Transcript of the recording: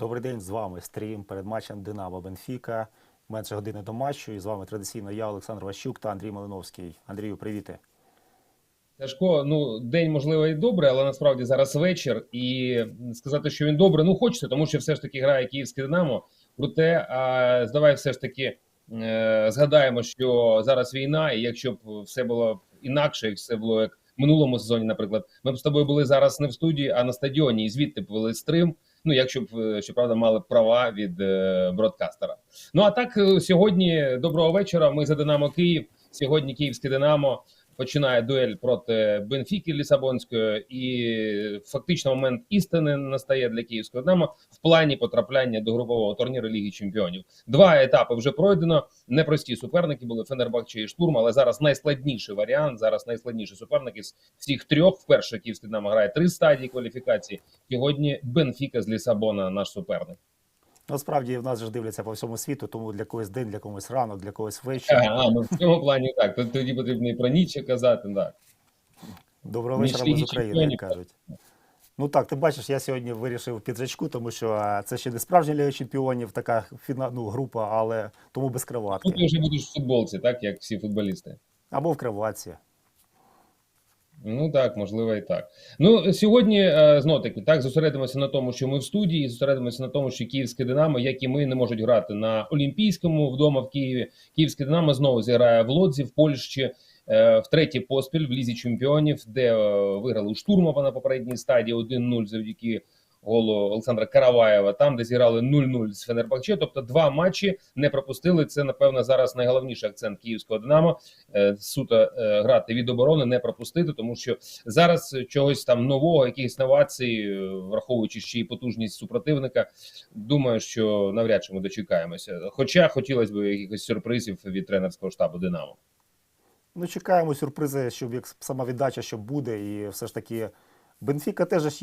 Добрий день, з вами стрім перед матчем Динамо Бенфіка. Менше години до матчу. І з вами традиційно я, Олександр Ващук та Андрій Малиновський. Андрію, привіти. Сашко, ну день можливо і добре, але насправді зараз вечір. І сказати, що він добре, ну хочеться, тому що все ж таки грає київське Динамо. Проте а, давай все ж таки е, згадаємо, що зараз війна, і якщо б все було інакше, як все було як в минулому сезоні, наприклад, ми б з тобою були зараз не в студії, а на стадіоні, і звідти б вели стрим. Ну, якщо б е, щоправда мали права від е, бродкастера. Ну а так е, сьогодні доброго вечора. Ми за Динамо Київ. Сьогодні Київське Динамо починає дуель проти Бенфіки Лісабонської, і фактично момент істини настає для київського Динамо в плані потрапляння до групового турніру Ліги Чемпіонів. Два етапи вже пройдено. Непрості суперники були Фенербахче і Штурм, але зараз найскладніший варіант. Зараз найскладніші суперники з всіх трьох. Вперше Київське Динамо грає три стадії кваліфікації. Сьогодні Бенфіка з Лісабона, наш суперник. Насправді в нас ж дивляться по всьому світу, тому для когось день, для когось ранок, для когось вечір. А, ну в цьому плані так. Тоді потрібно і про ніч казати. Так. Доброго вечора ми з України, як кажуть. Ну так, ти бачиш, я сьогодні вирішив піджачку, тому що це ще не справжня Ліга Чемпіонів, така фіна, ну, група, але тому без Тут криватки. ти вже будеш в футболці, так як всі футболісти. Або в криватці. Ну так, можливо, і так. Ну сьогодні е, знов таки так зосередимося на тому, що ми в студії, зосередимося на тому, що київське Динамо, як і ми, не можуть грати на Олімпійському вдома в Києві. Київське Динамо знову зіграє в Лодзі в Польщі. втретє В третій поспіль в лізі чемпіонів, де е, виграли у Штурмова на попередній стадії 1-0 завдяки голу Олександра Караваєва. Там, де зіграли 0-0 з Фенербахче. Тобто два матчі не пропустили. Це напевно зараз найголовніший акцент київського Динамо. Е, Суто е, грати від оборони, не пропустити, тому що зараз чогось там нового, якихось новацій, е, враховуючи ще й потужність супротивника, думаю, що навряд чи ми дочекаємося. Хоча хотілося б якихось сюрпризів від тренерського штабу Динамо. Ну, чекаємо сюрпризи, щоб як сама віддача, що буде, і все ж таки Бенфіка теж